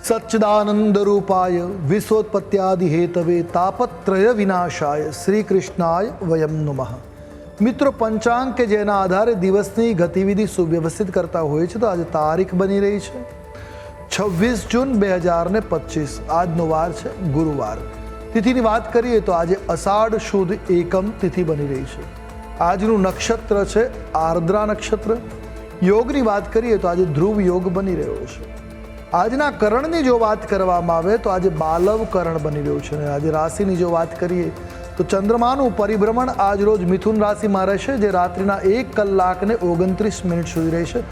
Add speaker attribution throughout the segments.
Speaker 1: સચ્ચિદાનંદ રૂપાય હેતવે તાપત્રય વિનાશાય શ્રી કૃષ્ણાય વયમ નમઃ મિત્રો પંચાંગ કે જેના આધારે દિવસની ગતિવિધિ સુવ્યવસ્થિત કરતા હોય છે તો આજે તારીખ બની રહી છે છવ્વીસ જૂન બે હજાર ને પચીસ આજનો વાર છે ગુરુવાર તિથિની વાત કરીએ તો આજે અષાઢ શુદ્ધ એકમ તિથિ બની રહી છે આજનું નક્ષત્ર છે આર્દ્રા નક્ષત્ર યોગની વાત કરીએ તો આજે ધ્રુવ યોગ બની રહ્યો છે આજના કરણની જો વાત કરવામાં આવે તો આજે બાલવ કરણ બની રહ્યું છે આજે રાશિની જો વાત કરીએ તો ચંદ્રમાનું પરિભ્રમણ આજ રોજ મિથુન રાશિમાં રહેશે, જે રાત્રિના એક કલાકને ઓગણત્રીસ મિનિટ સુધી રહેશે.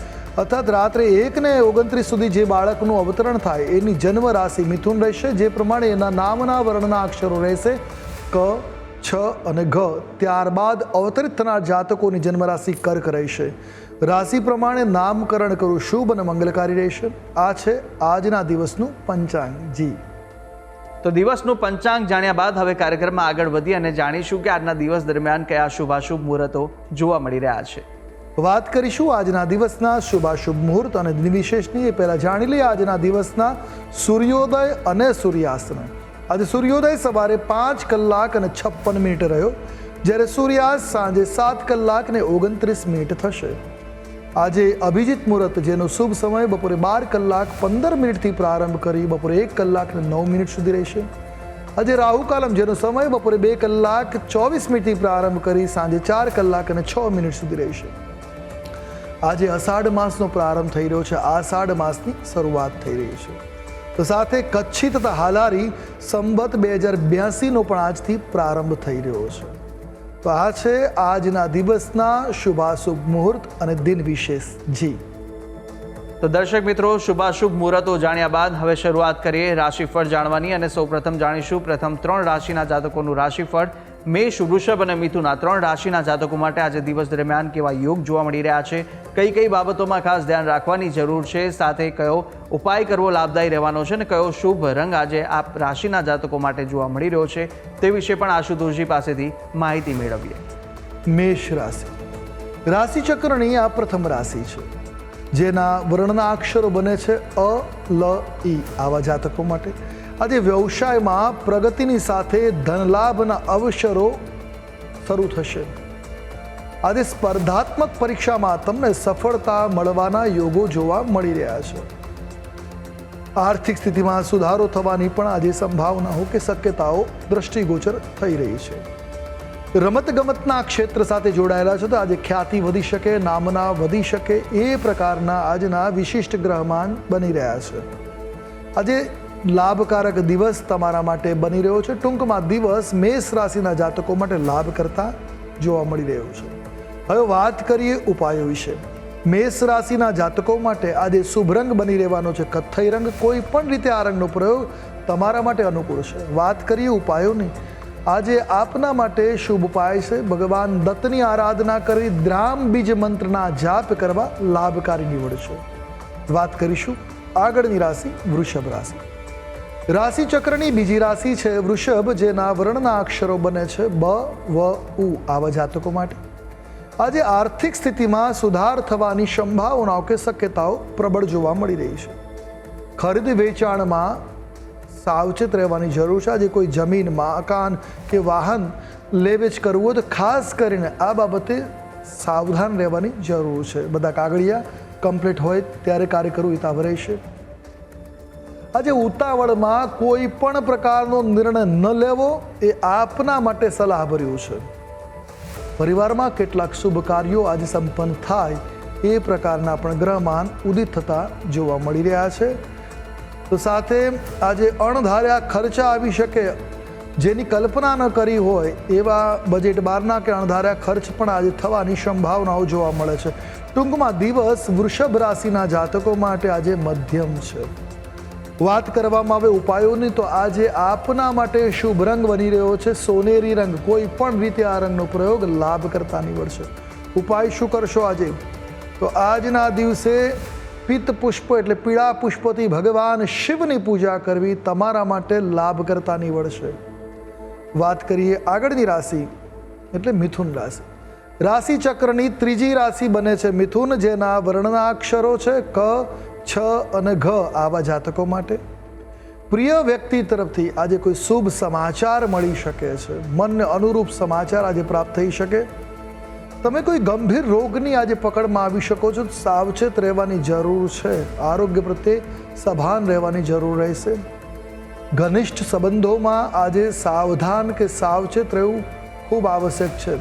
Speaker 1: અર્થાત રાત્રે એકને ઓગણત્રીસ સુધી જે બાળકનું અવતરણ થાય, એની જન્મ રાશિ મિથુન રહેશે, જે પ્રમાણે એના નામના વર્ણના અક્ષરો રહેશે ક, છ અને ઘ. ત્યારબાદ અવતરિત થનાર જાતકોની જન્મ રાશિ કર્ક રહેશે. રાશિ પ્રમાણે નામકરણ કરવું શુભ અને મંગલકારી રહેશે. આ છે આજના દિવસનું પંચાંગ જી.
Speaker 2: તો દિવસનું પંચાંગ જાણ્યા બાદ હવે કાર્યક્રમમાં આગળ વધી અને જાણીશું કે આજના દિવસ દરમિયાન કયા શુભાશુભ મુહૂર્તો જોવા મળી રહ્યા છે.
Speaker 1: વાત કરીશું આજના દિવસના શુભાશુભ મુહૂર્ત અને દિનવિશેષની એ પહેલાં જાણી લઈએ આજના દિવસના સૂર્યોદય અને સૂર્યાસ્તનો. આજે સૂર્યોદય સવારે પાંચ કલાક અને છપ્પન મિનિટ રહ્યો. જ્યારે સૂર્યાસ્ત સાંજે સાત કલાક ને ઓગણત્રીસ મિનિટ થશે. આજે અભિજીત મુહૂર્ત, જેનો શુભ સમય બપોરે બાર કલાક પંદર મિનિટથી પ્રારંભ કરી બપોરે એક કલાક અને નવ મિનિટ સુધી રહેશે. આજે રાહુ કાલમ, જેનો સમય બપોરે બે કલાક ચોવીસ મિનિટથી પ્રારંભ કરી સાંજે ચાર કલાક અને છ મિનિટ સુધી રહેશે. આજે અષાઢ માસનો પ્રારંભ થઈ રહ્યો છે. આષાઢ માસની શરૂઆત થઈ રહી છે. તો સાથે કચ્છી તથા હાલારી સંબત બે હજાર બ્યાસીનો પણ આજથી પ્રારંભ થઈ રહ્યો છે. તો આ છે આજના દિવસના શુભાશુભ મુહૂર્ત અને દિન વિશેષ. જી.
Speaker 2: તો દર્શક મિત્રો, શુભાશુભ મુહૂર્તો જાણ્યા બાદ હવે શરૂઆત કરીએ રાશિફળ જાણવાની અને સૌપ્રથમ જાણીશું પ્રથમ ત્રણ રાશિના જાતકોનું રાશિફળ. મેષ, વૃષભ અને મિથુન આ ત્રણ રાશિના જાતકો માટે આજે દિવસ દરમિયાન કેવા યોગ જોવા મળી રહ્યા છે? કઈ કઈ બાબતોમાં ખાસ ધ્યાન રાખવાની જરૂર છે? સાથે કયો ઉપાય કરવો લાભદાયી રહેવાનો છે? અને કયો શુભ રંગ આજે આ રાશિના જાતકો માટે જોવા મળી રહ્યો છે? તે વિશે પણ આશુતોષજી પાસેથી માહિતી મેળવીએ.
Speaker 1: મેષ રાશિ. રાશિચક્રની આ પ્રથમ રાશિ છે, જેના વર્ણના અક્ષરો બને છે અ, લ, ઈ આવા જાતકો માટે. આજે વ્યવસાયમાં પ્રગતિની સાથે ધનલાભના અવસરો શરૂ થશે. આજે સ્પર્ધાત્મક પરીક્ષામાં તમને સફળતા મળવાના યોગો જોવા મળી રહ્યા છે. આર્થિક સ્થિતિમાં સુધારો થવાની પણ આજે સંભાવનાઓ કે શક્યતાઓ દ્રષ્ટિગોચર થઈ રહી છે. રમતગમતના ક્ષેત્ર સાથે જોડાયેલા છે તો આજે ખ્યાતિ વધી શકે, નામના વધી શકે એ પ્રકારના આજના વિશિષ્ટ ગ્રહમાન બની રહ્યા છે. આજે લાભકારક દિવસ તમારા માટે બની રહ્યો છે. ટૂંકમાં દિવસ મેષ રાશિના જાતકો માટે લાભ કરતા જોવા મળી રહ્યો છે. હવે વાત કરીએ ઉપાયો વિશે. મેષ રાશિના જાતકો માટે આજે શુભ રંગ બની રહેવાનો છે. કથ્થઈ રંગ કોઈ પણ રીતે આ રંગનો પ્રયોગ તમારા માટે અનુકૂળ છે. વાત કરીએ ઉપાયોની. આજે આપના માટે શુભ ઉપાય છે. ભગવાન દત્તની આરાધના કરી દ્રામ બીજ મંત્રના જાપ કરવા લાભકારી નીવડશે. વાત કરીશું આગળની રાશિ, વૃષભ રાશિ. રાશિ ચક્રની બીજી રાશિ છે વૃષભ, જેના વર્ણના અક્ષરો બને છે બ, વ, ઉ આવા જાતકો માટે. આજે આર્થિક સ્થિતિમાં સુધાર થવાની સંભાવનાઓ કે શક્યતાઓ પ્રબળ જોવા મળી રહી છે. ખરીદ વેચાણમાં સાવચેત રહેવાની જરૂર છે. આજે કોઈ જમીન, મકાન કે વાહન લેવેચ કરવું હોય તો ખાસ કરીને આ બાબતે સાવધાન રહેવાની જરૂર છે. બધા કાગળિયા કમ્પ્લીટ હોય ત્યારે કાર્ય કરવું હિતાવ રહેશે આજે ઉતાવળમાં કોઈ પણ પ્રકારનો નિર્ણય ન લેવો એ આપના માટે સલાહભર્યું છે. પરિવારમાં કેટલાક શુભ કાર્યો આજે સંપન્ન થાય એ પ્રકારના પણ ગ્રહમાન ઉદિત થતા જોવા મળી રહ્યા છે. તો સાથે આજે અણધાર્યા ખર્ચા આવી શકે જેની કલ્પના ન કરી હોય એવા બજેટ બહારના કે અણધાર્યા ખર્ચ પણ આજે થવાની સંભાવનાઓ જોવા મળે છે. ટૂંકમાં દિવસ વૃષભ રાશિના જાતકો માટે આજે મધ્યમ છે. વાત કરવામાં આવે ઉપાયોની, તો આજે આપના માટે શુભ રંગ બની રહ્યો છે સોનેરી રંગ. કોઈ પણ રીતે આ રંગનો પ્રયોગ લાભ કરતા નીવડશે ઉપાય શું કરશો આજે? તો આજના દિવસે પિત્ત પુષ્પ એટલે પીળા પુષ્પથી ભગવાન શિવની પૂજા કરવી તમારા માટે લાભ કરતા નીવડશે વાત કરીએ આગળની રાશિ, એટલે મિથુન રાશિ. રાશિ ચક્રની ત્રીજી રાશિ બને છે મિથુન, જેના વર્ણના અક્ષરો છે ક છ અને ઘ આવા જાતકો માટે? પ્રિય વ્યક્તિ તરફથી આજે કોઈ શુભ સમાચાર મળી શકે છે? મનને અનુરૂપ સમાચાર આજે પ્રાપ્ત થઈ શકે? તમે કોઈ ગંભીર રોગની આજે પકડમાં આવી શકો છો? સાવચેત રહેવાની જરૂર છે. આરોગ્ય પ્રત્યે સભાન રહેવાની જરૂર રહેશે. ઘનિષ્ઠ સંબંધોમાં આજે સાવધાન કે સાવચેત રહેવું ખૂબ આવશ્યક છે.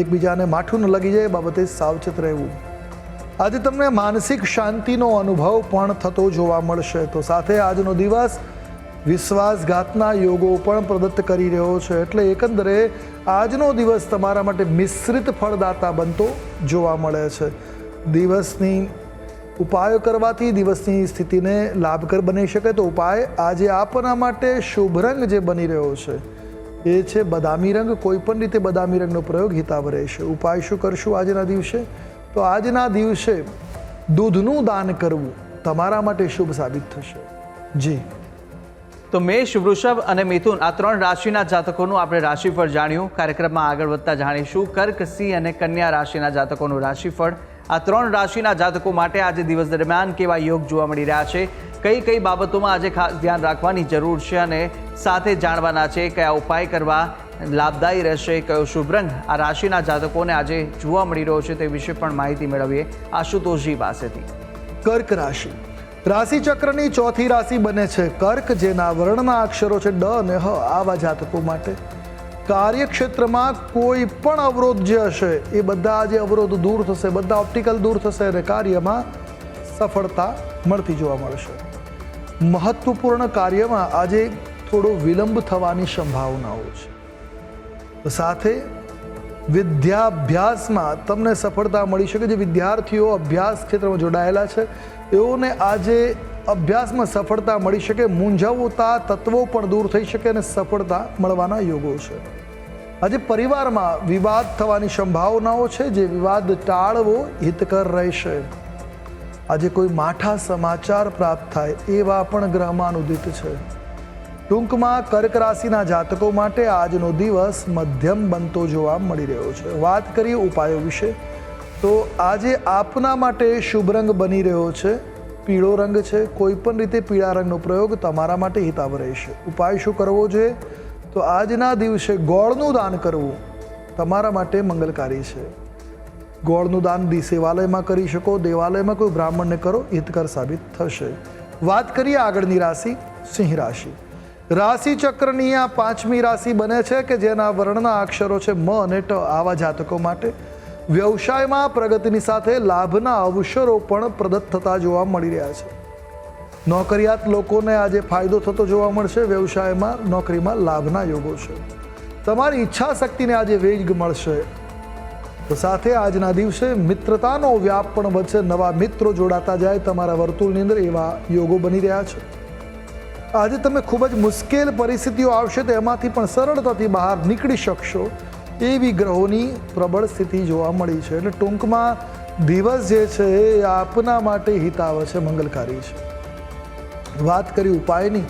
Speaker 1: એકબીજાને માઠું ન લગી જાય બાબતે સાવચેત રહેવું. આજે તમને માનસિક શાંતિનો અનુભવ પણ થતો જોવા મળશે. તો સાથે આજનો દિવસ વિશ્વાસઘાતના યોગો પણ પ્રદત્ત કરી રહ્યો છે. એટલે એકંદરે આજનો દિવસ તમારા માટે મિશ્રિત ફળદાતા બનતો જોવા મળે છે. દિવસની ઉપાયો કરવાથી દિવસની સ્થિતિને લાભકર બની શકે. તો ઉપાય આજે આપના માટે શુભ રંગ જે બની રહ્યો છે, એ છે બદામી રંગ. કોઈ પણ રીતે બદામી રંગનો પ્રયોગ હિતાવ રહેશે. ઉપાય શું કરશું આજના દિવસે? તો આજના દિવસે દૂધનું દાન કરવું તમારા માટે શુભ સાબિત થશે. જી.
Speaker 2: તો મેષ, વૃષભ અને મિથુન આ ત્રણ રાશિના જાતકોનું આપણે રાશિફળ જાણ્યું. કાર્યક્રમમાં આગળ વધતા જાણીશું. કર્ક, સિંહ અને કન્યા રાશિના જાતકોનું રાશિફળ આ ત્રણ રાશિના જાતકો માટે આજે દિવસ દરમિયાન કેવા યોગ જોવા મળી રહ્યા છે? કઈ કઈ બાબતોમાં આજે ખાસ ધ્યાન રાખવાની જરૂર છે અને સાથે જાણવાના છે કયા ઉપાય કરવા લાભદાયી રહેશે કયો શુભ રંગ? આ રાશિના જાતકોને આજે જોવા મળી રહ્યો છે તે વિશે પણ માહિતી મેળવીએ આશુતોષજી પાસેથી.
Speaker 1: કર્ક રાશિ. રાશિ ચક્રની ચોથી રાશિ બને છે કર્ક, જેના વર્ણના અક્ષરો છે ડ અને હ આવા જાતકો માટે. કાર્યક્ષેત્રમાં કોઈ પણ અવરોધ જે હશે, એ બધા જે અવરોધ દૂર થશે, બધા ઓપ્ટિકલ દૂર થશે અને કાર્યમાં સફળતા મળતી જોવા મળશે. મહત્વપૂર્ણ કાર્યમાં આજે થોડો વિલંબ થવાની સંભાવનાઓ છે. સાથે વિદ્યાભ્યાસમાં તમને સફળતા મળી શકે જે વિદ્યાર્થીઓ અભ્યાસ ક્ષેત્રમાં જોડાયેલા છે. એઓને આજે અભ્યાસમાં સફળતા મળી શકે, મૂંઝવતા તત્વો પણ દૂર થઈ શકે અને સફળતા મળવાના યોગો છે. આજે પરિવારમાં વિવાદ થવાની સંભાવનાઓ છે, જે વિવાદ ટાળવો હિતકર રહેશે. આજે કોઈ માઠા સમાચાર પ્રાપ્ત થાય એવા પણ ગ્રહમાન ઉદિત છે. ટૂંકમાં કર્ક રાશિના જાતકો માટે આજનો દિવસ મધ્યમ બનતો જોવા મળી રહ્યો છે. વાત કરીએ ઉપાયો વિશે, તો આજે આપના માટે શુભ રંગ બની રહ્યો છે. પીળો રંગ છે. કોઈ પણ રીતે પીળા રંગનો પ્રયોગ તમારા માટે હિતાવ રહેશે. ઉપાય શું કરવો જોઈએ? તો આજના દિવસે ગોળનું દાન કરવું તમારા માટે મંગલકારી છે. ગોળનું દાન દી સેવાલયમાં કરી શકો, દેવાલયમાં કોઈ બ્રાહ્મણને કરો, હિતકર સાબિત થશે. વાત કરીએ આગળની રાશિ, સિંહ રાશિ. રાશિ ચક્રની આ પાંચમી રાશિ બને છે કે જેના વર્ણના અક્ષરો છે મ અને ટ આવા જાતકો માટે. વ્યવસાયમાં પ્રગતિની સાથે લાભના અવસરો પણ પ્રદત્ત થતા જોવા મળી રહ્યા છે. નોકરિયાત લોકોને આજે ફાયદો થતો જોવા મળશે. વ્યવસાયમાં, નોકરીમાં લાભના યોગો છે. તમારી ઈચ્છા શક્તિને આજે વેગ મળશે. તો સાથે આજના દિવસે મિત્રતાનો વ્યાપ પણ વધશે. નવા મિત્રો જોડાતા જાય, તમારા વર્તુળની અંદર એવા યોગો બની રહ્યા છે. આજે તમે ખૂબ જ મુશ્કેલ પરિસ્થિતિઓ આવશે તો એમાંથી પણ સરળતાથી બહાર નીકળી શકશો. એવી ગ્રહોની પ્રબળ સ્થિતિ જોવા મળી છે. એટલે ટૂંકમાં દિવસ જે છે એ આપના માટે હિતાવ છે, મંગલકારી છે. વાત કરી ઉપાયની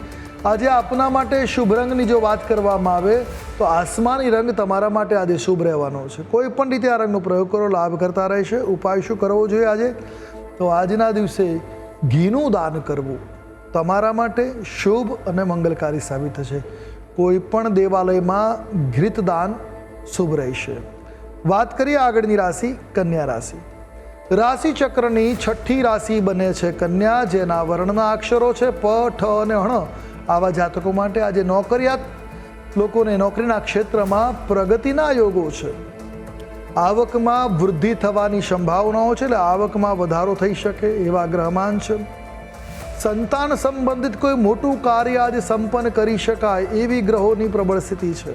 Speaker 1: આજે આપના માટે શુભ રંગની જો વાત કરવામાં આવે, તો આસમાની રંગ તમારા માટે આજે શુભ રહેવાનો છે. કોઈ પણ રીતે આ રંગનો પ્રયોગ કરો, લાભ કરતા રહેશે. ઉપાય શું કરવો જોઈએ આજે? તો આજના દિવસે ઘીનું દાન કરવું. તમારા માટે શુભ અને મંગલકારી સાબિત થશે. કોઈ પણ દેવાલયમાં ઘૃતદાન શુભ રહેશે. વાત કરીએ આગળની રાશિ, કન્યા રાશિ. રાશિ ચક્રની છઠ્ઠી રાશિ બને છે કન્યા, જેના વર્ણના અક્ષરો છે પ, ઠ અને હણ આવા જાતકો માટે આજે નોકરિયાત લોકોને નોકરીના ક્ષેત્રમાં પ્રગતિના યોગો છે. આવકમાં વૃદ્ધિ થવાની સંભાવનાઓ છે, એટલે આવકમાં વધારો થઈ શકે એવા ગ્રહમાન છે. સંતાન સંબંધિત કોઈ મોટું કાર્ય આજે સંપન્ન કરી શકાય એવી ગ્રહોની પ્રબળ સ્થિતિ છે.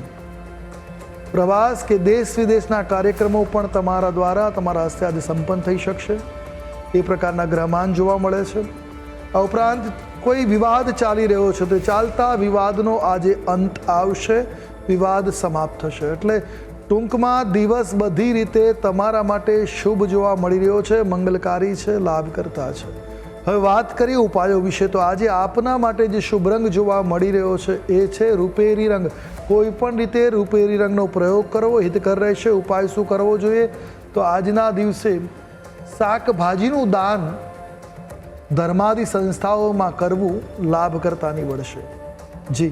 Speaker 1: પ્રવાસ કે દેશ વિદેશના કાર્યક્રમો પણ તમારા દ્વારા તમારા હસ્તે આજે સંપન્ન થઈ શકશે. એ પ્રકારના ગ્રહમાન જોવા મળે છે. આ ઉપરાંત કોઈ વિવાદ ચાલી રહ્યો છે તો ચાલતા વિવાદનો આજે અંત આવશે. વિવાદ સમાપ્ત થશે. એટલે ટૂંકમાં દિવસ બધી રીતે તમારા માટે શુભ જોવા મળી રહ્યો છે, મંગલકારી છે, લાભકર્તા છે. હવે વાત કરીએ ઉપાયો વિશે, તો આજે આપના માટે જે શુભ રંગ જોવા મળી રહ્યો છે, એ છે રૂપેરી રંગ. કોઈ પણ રીતે રૂપેરી રંગનો પ્રયોગ કરવો, હિતકર રહેશે, ઉપાય શું કરવો જોઈએ? તો આજના દિવસે શાકભાજીનું દાન ધર્માદિ સંસ્થાઓમાં કરવું લાભકર્તા નિવડશે જી.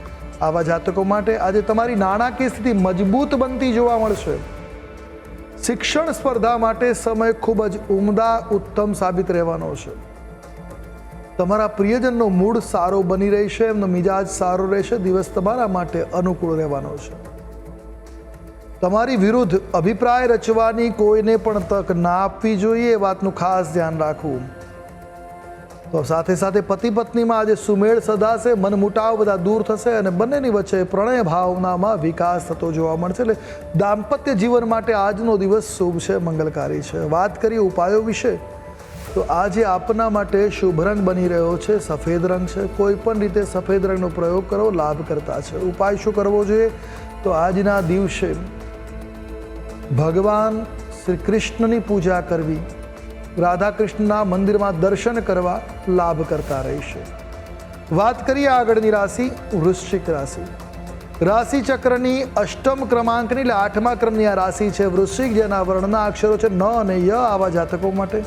Speaker 1: આવા જાતકો માટે આજે તમારી નાણાકીય સ્થિતિ મજબૂત બનતી જોવા મળશે. શિક્ષણ સ્પર્ધા માટે સમય ખૂબ જ ઉમદા, ઉત્તમ સાબિત રહેવાનો છે. તમારા પ્રિયજનનો મૂડ સારો બની રહેશે, એમનો મિજાજ સારો રહેશે, દિવસ તમારા માટે અનુકૂળ રહેવાનો છે. તમારી વિરુદ્ધ અભિપ્રાય રચવાની કોઈને પણ તક ના આપવી જોઈએ એ વાતનું ખાસ ધ્યાન રાખવું. તો સાથે સાથે પતિ પત્નીમાં આજે સુમેળ સદાશે, મનમુટાવ બધા દૂર થશે અને બંનેની વચ્ચે પ્રણય ભાવનામાં વિકાસ થતો જોવા મળશે. એટલે દાંપત્ય જીવન માટે આજનો દિવસ શુભ છે, મંગલકારી છે. વાત કરીએ ઉપાયો વિશે, તો આજે આપના માટે શુભ રંગ બની રહ્યો છે, સફેદ રંગ છે. કોઈ પણ રીતે સફેદ રંગનો પ્રયોગ કરો લાભ કરતા છે. ઉપાય શું કરવો જોઈએ? તો આજના દિવસે ભગવાન શ્રી કૃષ્ણની પૂજા કરવી. રાધા કૃષ્ણના મંદિરમાં દર્શન કરવા લાભ કરતા રહેશે વાત કરીએ આગળની રાશિ, વૃશ્ચિક રાશિ. રાશિ ચક્રની અષ્ટમ ક્રમાંકની એટલે આઠમા ક્રમની આ રાશિ છે વૃશ્ચિક, જેના વર્ણના અક્ષરો છે ન અને ય આવા જાતકો માટે.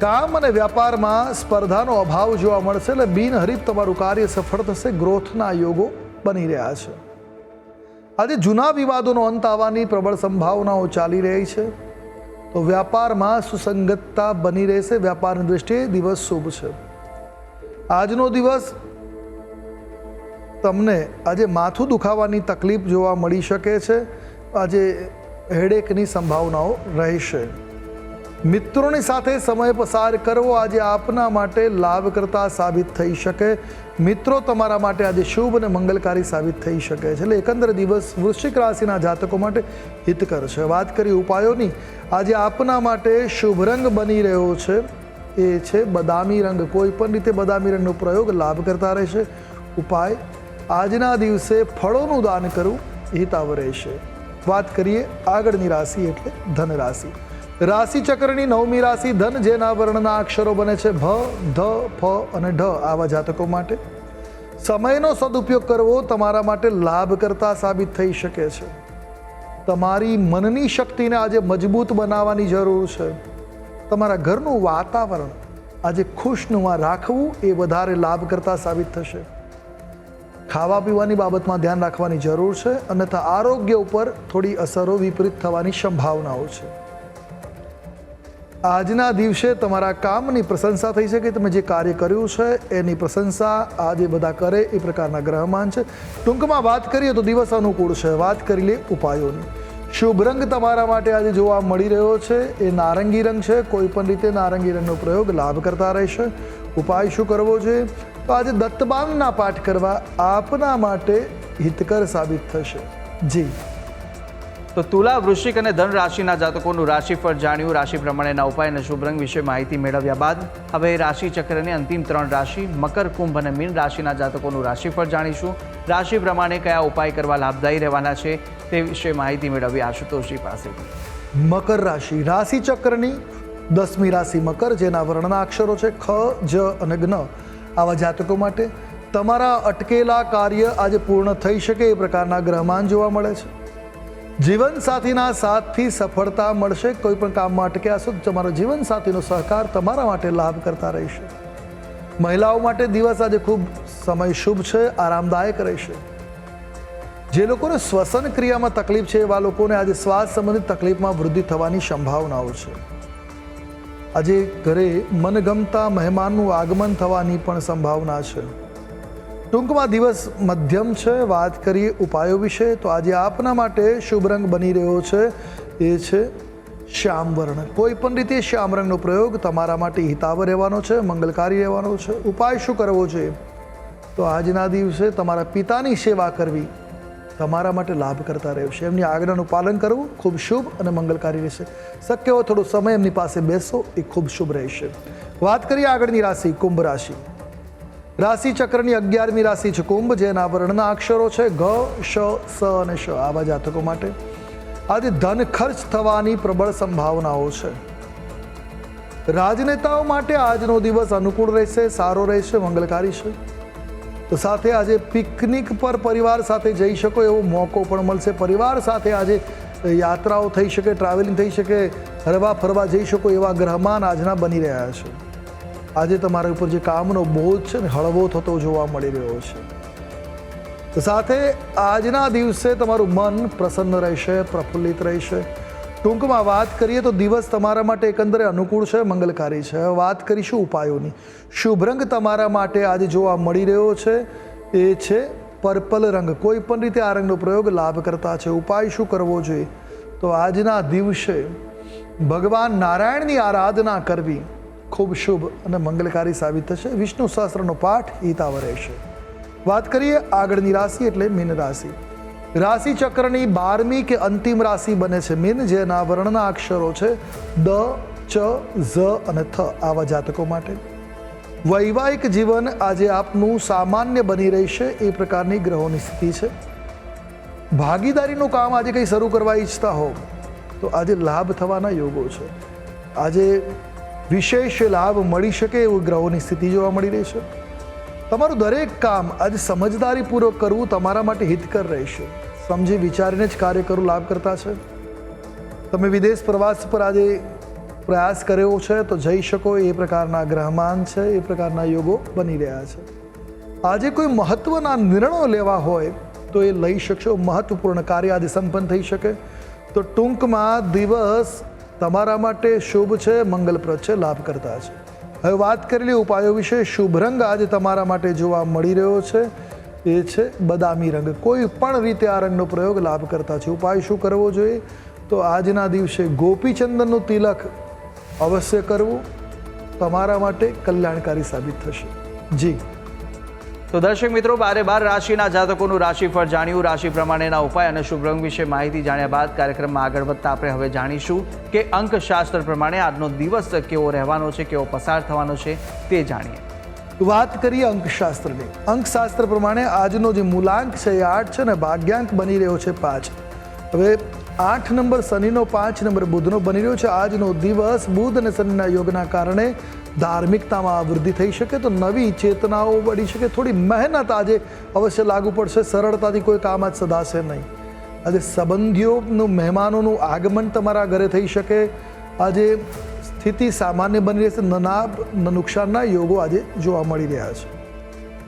Speaker 1: કામ અને વ્યાપારમાં સ્પર્ધાનો અભાવ જોવા મળશે એટલે બિનહરીફ તમારું કાર્ય સફળ થશે, ગ્રોથના યોગો બની રહ્યા છે. આજે જૂના વિવાદોનો અંત આવવાની પ્રબળ સંભાવનાઓ ચાલી રહી છે. તો વ્યાપારમાં સુસંગતતા બની રહેશે. વ્યાપારની દૃષ્ટિએ દિવસ શુભ છે. આજનો દિવસ તમને આજે માથું દુખાવાની તકલીફ જોવા મળી શકે છે. આજે હેડેકની સંભાવનાઓ રહેશે. મિત્રોની સાથે સમય પસાર કરવો આજે આપના માટે લાભકર્તા સાબિત થઈ શકે. મિત્રો, તમારા માટે આજે શુભ અને મંગલકારી સાબિત થઈ શકે છે. એટલે એકંદર દિવસ વૃશ્ચિક રાશિના જાતકો માટે હિતકર છે. વાત કરી ઉપાયોની. આજે આપના માટે શુભ રંગ બની રહ્યો છે. એ છે બદામી રંગ. કોઈ પણ રીતે બદામી રંગનો પ્રયોગ લાભ કરતા રહેશે. ઉપાય, આજના દિવસે ફળોનું દાન કરવું હિતાવ રહેશે. વાત કરીએ આગળની રાશિ એટલે ધન રાશિ રાશિ ચક્રની નવમી રાશિ ધન, જેના વર્ણના અક્ષરો બને છે ભ, ધ, ફ અને ઢ આવા જાતકો માટે. સમયનો સદુપયોગ કરવો તમારા માટે લાભ કરતા સાબિત થઈ શકે છે. તમારી મનની શક્તિને આજે મજબૂત બનાવવાની જરૂર છે. તમારા ઘરનું વાતાવરણ આજે ખુશનુમા રાખવું એ વધારે લાભ કરતા સાબિત થશે. ખાવા પીવાની બાબતમાં ધ્યાન રાખવાની જરૂર છે, અન્યથા આરોગ્ય ઉપર થોડી અસરો વિપરીત થવાની સંભાવનાઓ છે. આજના દિવસે તમારા કામની પ્રશંસા થઈ શકે, તમે જે કાર્ય કર્યું છે એની પ્રશંસા આજે બધા કરે એ પ્રકારના ગ્રહમાન છે. ટૂંકમાં વાત કરીએ તો દિવસ અનુકૂળ છે, વાત કરી લે ઉપાયોની. શુભ રંગ તમારા માટે આજે જોવા મળી રહ્યો છે, એ નારંગી રંગ છે, કોઈ પણ રીતે નારંગી રંગનો પ્રયોગ લાભ કરતા રહેશે. ઉપાય શું કરવો જોઈએ તો આજે દત્તબાંગના પાઠ કરવા આપના માટે હિતકર સાબિત થશે. જી.
Speaker 2: તો તુલા, વૃશ્ચિક અને ધન રાશિના જાતકોનું રાશિફળ જાણ્યું. રાશિ પ્રમાણેના ઉપાય અને શુભ રંગ વિશે માહિતી મેળવ્યા બાદ હવે રાશિ ચક્રની અંતિમ ત્રણ રાશિ, મકર, કુંભ અને મીન રાશિના જાતકોનું રાશિફળ જાણીશું. રાશિ પ્રમાણે કયા ઉપાય કરવા લાભદાયી રહેવાના છે તે વિશે માહિતી મેળવી આશુતોષજી પાસેથી.
Speaker 1: મકર રાશિ. રાશિ ચક્રની દસમી રાશિ મકર, જેના વર્ણના અક્ષરો છે ખ, જ અને જ્ઞ આવા જાતકો માટે તમારા અટકેલા કાર્ય આજે પૂર્ણ થઈ શકે એ પ્રકારના ગ્રહમાન જોવા મળે છે. જીવન સાથીના સાથથી સફળતા મળશે. કોઈ પણ કામમાં અટક્યા છો તમારો જીવનસાથીનો સહકાર તમારા માટે લાભ કરતા રહેશે. મહિલાઓ માટે દિવસ આજે ખૂબ સમય શુભ છે, આરામદાયક રહેશે. જે લોકોને શ્વસન ક્રિયામાં તકલીફ છે, એવા લોકોને આજે શ્વાસ સંબંધિત તકલીફમાં વૃદ્ધિ થવાની સંભાવનાઓ છે. આજે ઘરે મનગમતા મહેમાનનું આગમન થવાની પણ સંભાવના છે. ટૂંકમાં દિવસ મધ્યમ છે. વાત કરીએ ઉપાયો વિશે, તો આજે આપના માટે શુભ રંગ બની રહ્યો છે. એ છે શ્યામ વર્ણ કોઈ પણ રીતે શ્યામ રંગનો પ્રયોગ તમારા માટે હિતાવ રહેવાનો છે, મંગલકારી રહેવાનો છે. ઉપાય શું કરવો જોઈએ તો આજના દિવસે તમારા પિતાની સેવા કરવી તમારા માટે લાભ કરતા રહેશે. એમની આજ્ઞાનું પાલન કરવું ખૂબ શુભ અને મંગલકારી રહેશે. શક્ય હોય થોડો સમય એમની પાસે બેસો, એ ખૂબ શુભ રહેશે. વાત કરીએ આગળની રાશિ, કુંભ રાશિ. રાશિ ચક્રની અગિયારમી રાશિ છે કુંભ, જેના વર્ણના અક્ષરો છે ઘ શ, સ અને શ. આવા જાતકો માટે આજે ધન ખર્ચ થવાની પ્રબળ સંભાવનાઓ છે. રાજનેતાઓ માટે આજનો દિવસ અનુકૂળ રહેશે, સારો રહેશે, મંગલકારી છે. તો સાથે આજે પિકનિક પર પરિવાર સાથે જઈ શકો, એવો મોકો પણ મળશે. પરિવાર સાથે આજે યાત્રાઓ થઈ શકે ટ્રાવેલિંગ થઈ શકે, હરવા ફરવા જઈ શકો એવા ગ્રહમાન આજના બની રહ્યા છે. આજે તમારા ઉપર જે કામનો બોજ છે ને હળવો થતો જોવા મળી રહ્યો છે. તો સાથે આજના દિવસે તમારું મન પ્રસન્ન રહેશે, પ્રફુલ્લિત રહેશે. ટૂંકમાં વાત કરીએ તો દિવસ તમારા માટે એકંદરે અનુકૂળ છે, મંગલકારી છે. વાત કરીશું ઉપાયોની. શુભ રંગ તમારા માટે આજે જોવા મળી રહ્યો છે, એ છે પર્પલ રંગ. કોઈ પણ રીતે આ રંગનો પ્રયોગ લાભ કરતા છે. ઉપાય શું કરવો જોઈએ? તો આજના દિવસે ભગવાન નારાયણની આરાધના કરવી. ખૂબ શુભ અને મંગલકારી સાબિત થશે. વિષ્ણુ સહસ્ત્રનો પાઠ હિતાવ રહેશે. વાત કરીએ આગળની રાશિ એટલે મીન રાશિ. રાશિ ચક્રની બારમી કે અંતિમ રાશિ બને છે મીન, જેના વર્ણના અક્ષરો છે દ, ચ, ઝ અને થ આવા જાતકો માટે. વૈવાહિક જીવન આજે આપનું સામાન્ય બની રહેશે એ પ્રકારની ગ્રહોની સ્થિતિ છે. ભાગીદારીનું કામ આજે કંઈ શરૂ કરવા ઈચ્છતા હો, તો આજે લાભ થવાના યોગો છે. આજે વિશેષ લાભ મળી શકે એવું ગ્રહોની સ્થિતિ જોવા મળી રહી છે. તમારું દરેક કામ આજે સમજદારીપૂર્વક કરવું તમારા માટે હિતકર રહેશે. સમજી વિચારીને જ કાર્ય કરવું લાભ કરતા છે. તમે વિદેશ પ્રવાસ પર આજે પ્રયાસ કર્યો છે તો જઈ શકો એ પ્રકારના ગ્રહમાન છે, એ પ્રકારના યોગો બની રહ્યા છે. આજે કોઈ મહત્વના નિર્ણયો લેવા હોય તો એ લઈ શકશો. મહત્વપૂર્ણ કાર્ય આજે સંપન્ન થઈ શકે. તો ટૂંકમાં દિવસ તમારા માટે શુભ છે, મંગલપ્રદ છે, લાભકર્તા છે. હવે વાત કરેલી ઉપાયો વિશે, શુભ રંગ આજે તમારા માટે જોવા મળી રહ્યો છે. એ છે બદામી રંગ. કોઈ પણ રીતે આ રંગનો પ્રયોગ લાભ કરતા છે. ઉપાય શું કરવો જોઈએ? તો આજના દિવસે ગોપીચંદનનું તિલક અવશ્ય કરવું તમારા માટે કલ્યાણકારી સાબિત થશે. જી.
Speaker 2: તો દર્શક મિત્રો, બારે બાર રાશિના જાતકોનું રાશિફળ જાણ્યું. રાશિ પ્રમાણેના ઉપાય અને શુભ રંગ વિશે માહિતી જાણ્યા બાદ કાર્યક્રમમાં આગળ વધતા આપણે હવે જાણીશું કે અંકશાસ્ત્ર પ્રમાણે આજનો દિવસ કેવો રહેવાનો છે, કેવો પસાર થવાનો છે તે જાણીએ.
Speaker 1: વાત કરીએ અંકશાસ્ત્રની. અંકશાસ્ત્ર પ્રમાણે આજનો જે મૂલાંક છે એ આઠ છે ને ભાગ્યાંક બની રહ્યો છે પાંચ. હવે આઠ નંબર શનિનો, પાંચ નંબર બુધનો બની રહ્યો છે. આજનો દિવસ બુધ અને શનિના યોગના કારણે ધાર્મિકતામાં વૃદ્ધિ થઈ શકે તો નવી ચેતનાઓ બની શકે. થોડી મહેનત આજે અવશ્ય લાગુ પડશે. સરળતાથી કોઈ કામ જ સદાશે નહીં. આજે સંબંધીઓનું, મહેમાનોનું આગમન તમારા ઘરે થઈ શકે. આજે સ્થિતિ સામાન્ય બની રહેશે. ન લાભ ન નુકસાનના યોગો આજે જોવા મળી રહ્યા છે.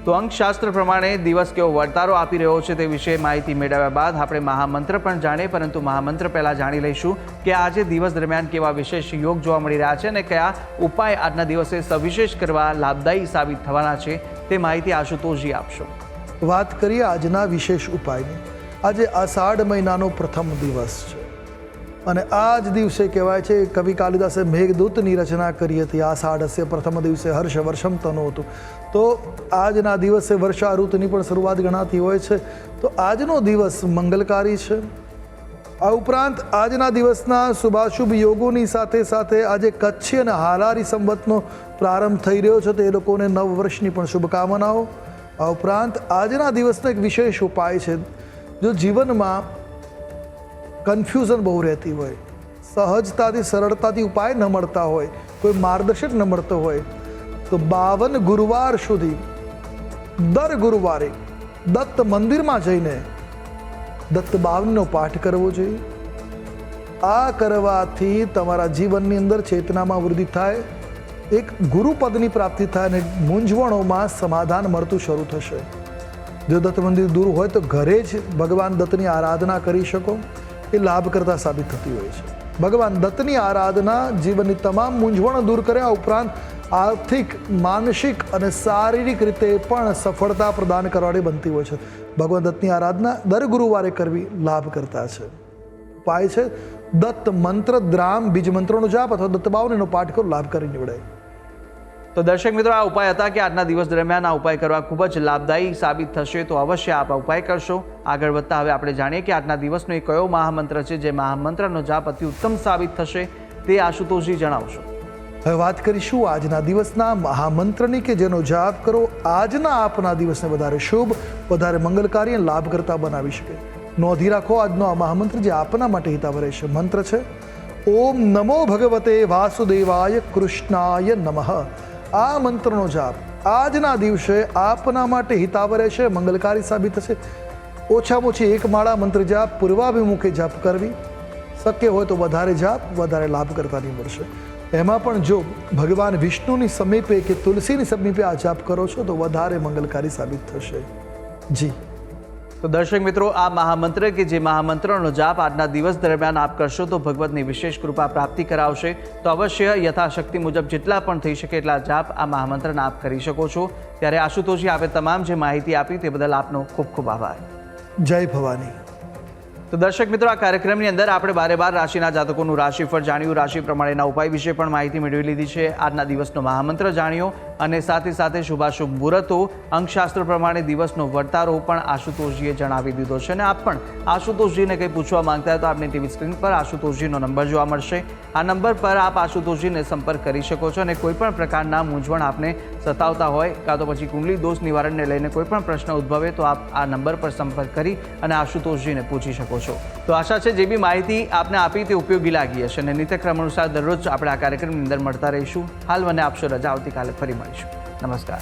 Speaker 2: તો અંકશાસ્ત્ર પ્રમાણે દિવસ કેવો વર્તારો આપી રહ્યો છે તે વિશે માહિતી મેળવ્યા બાદ આપણે મહામંત્ર પણ જાણીએ, પરંતુ મહામંત્ર પહેલાં જાણી લઈશું કે આજે દિવસ દરમિયાન કેવા વિશેષ યોગ જોવા મળી રહ્યા છે અને કયા ઉપાય આજના દિવસે સવિશેષ કરવા લાભદાયી સાબિત થવાના છે તે માહિતી આશુતોષજી આપશો.
Speaker 1: વાત કરીએ આજના વિશેષ ઉપાયની. આજે અષાઢ મહિનાનો પ્રથમ દિવસ છે. અને આ જ દિવસે કહેવાય છે, કવિ કાલિદાસે મેઘદૂતની રચના કરી હતી. આષાઢસ્ય પ્રથમ દિવસે હર્ષ વર્ષમ તનો હતું તો આજના દિવસે વર્ષા ઋતુની પણ શરૂઆત ગણાતી હોય છે. તો આજનો દિવસ મંગલકારી છે. આ ઉપરાંત આજના દિવસના શુભાશુભ યોગોની સાથે સાથે આજે કચ્છી અને હાલારી સંવતનો પ્રારંભ થઈ રહ્યો છે. તો એ લોકોને નવ વર્ષની પણ શુભકામનાઓ. આ ઉપરાંત આજના દિવસનો એક વિશેષ ઉપાય છે. જો જીવનમાં કન્ફ્યુઝન બહુ રહેતી હોય, સહજતાથી, સરળતાથી ઉપાય ન મળતા હોય, કોઈ માર્ગદર્શન ન મળતો હોય તો બાવન ગુરુવાર સુધી દર ગુરુવારે દત્ત મંદિરમાં જઈને દત્ત બાવનનો પાઠ કરવો જોઈએ. આ કરવાથી તમારા જીવનની અંદર ચેતનામાં વૃદ્ધિ થાય, એક ગુરુપદની પ્રાપ્તિ થાય અને મૂંઝવણોમાં સમાધાન મળતું શરૂ થશે. જો દત્ત મંદિર દૂર હોય તો ઘરે જ ભગવાન દત્તની આરાધના કરી શકો. એ લાભ કરતા સાબિત થતી હોય છે. ભગવાન દત્તની આરાધના જીવનની તમામ મૂંઝવણો દૂર કરે આ ઉપરાંત આર્થિક, માનસિક અને શારીરિક રીતે પણ સફળતા પ્રદાન કરવાની બનતી હોય છે. ભગવાન દત્તની આરાધના દર ગુરુવારે કરવી લાભ કરતા છે. ઉપાય છે, દત્ત મંત્ર, દ્રામ, બીજ મંત્રોનો જાપ અથવા દત્ત બાવનીનો પાઠ કરો લાભકારી નીવડાય
Speaker 2: તો દર્શક મિત્રો, આ ઉપાય હતા કે આજના દિવસ દરમિયાન આ ઉપાય કરવા ખૂબ જ લાભદાયી સાબિત થશે તો અવશ્ય આપ ઉપાય કરશો. આગળ વધતા હવે આપણે જાણીએ કે આજના દિવસનો એ કયો મહામંત્ર છે, જે મહામંત્રનો જાપ અતિ ઉત્તમ સાબિત થશે તે આશુતોષજી જણાવશો.
Speaker 1: હવે વાત કરીશું આજના દિવસના મહામંત્રની કે જેનો જાપ કરો આજના આપના દિવસને વધારે શુભ, વધારે મંગલકારી અને લાભકર્તા બનાવી શકે. નોંધી રાખો આજનો આ મહામંત્ર જે આપના માટે હિતાવ રહેશે મંત્ર છે, ઓમ નમો ભગવતે વાસુદેવાય કૃષ્ણાય નમઃ. આ મંત્રનો જાપ આજના દિવસે આપના માટે હિતાવ રહેશે મંગલકારી સાબિત થશે. ઓછામાં ઓછી એક માળા મંત્ર જાપ પૂર્વાભિમુખે જાપ કરવી. શક્ય હોય તો વધારે જાપ, વધારે લાભકર્તા નીવડશે એમાં પણ જો ભગવાન વિષ્ણુની સમીપે કે તુલસીની સમીપે આ જાપ કરો છો તો વધારે મંગલકારી સાબિત થશે. જી.
Speaker 2: તો દર્શક મિત્રો આ મહામંત્ર કે જે મહામંત્રનો જાપ આજના દિવસ દરમિયાન આપ કરશો તો ભગવતની વિશેષ કૃપા પ્રાપ્તિ કરાવશે. તો અવશ્ય યથાશક્તિ મુજબ જેટલા પણ થઈ શકે એટલા જાપ આ મહામંત્રના આપ કરી શકો છો. ત્યારે આશુતોષજી આપે તમામ જે માહિતી આપી તે બદલ આપનો ખૂબ ખૂબ આભાર.
Speaker 1: જય ભવાની.
Speaker 2: તો દર્શક મિત્રો, આ કાર્યક્રમની અંદર આપણે બારે બાર રાશિના જાતકોનું રાશિફળ જાણ્યું. રાશિ પ્રમાણેના ઉપાય વિશે પણ માહિતી મેળવી લીધી છે. આજના દિવસનો મહામંત્ર જાણ્યો. અને સાથે સાથે શુભાશુભ મુહૂર્તો, અંકશાસ્ત્ર પ્રમાણે દિવસનો વર્તારો પણ આશુતોષજીએ જણાવી દીધો છે. અને આપ પણ આશુતોષજીને કંઈ પૂછવા માંગતા હોય તો આપની ટીવી સ્ક્રીન પર આશુતોષજીનો નંબર જોવા મળશે. આ નંબર પર આપ આશુતોષજીને સંપર્ક કરી શકો છો અને કોઈ પણ પ્રકારના મૂંઝવણ આપને સતાવતા હોય કાં તો પછી કુંડલી દોષ નિવારણને લઈને કોઈપણ પ્રશ્ન ઉદ્ભવે તો આપ આ નંબર પર સંપર્ક કરી અને આશુતોષજીને પૂછી શકો છો. તો આશા છે જે બી માહિતી આપને આપી તે ઉપયોગી લાગી હશે અને નિત્યક્રમ અનુસાર દરરોજ આપણે આ કાર્યક્રમની અંદર મળતા રહીશું. હાલ મને આપશો રજા. આવતીકાલે ફરી મળીશું. નમસ્કાર.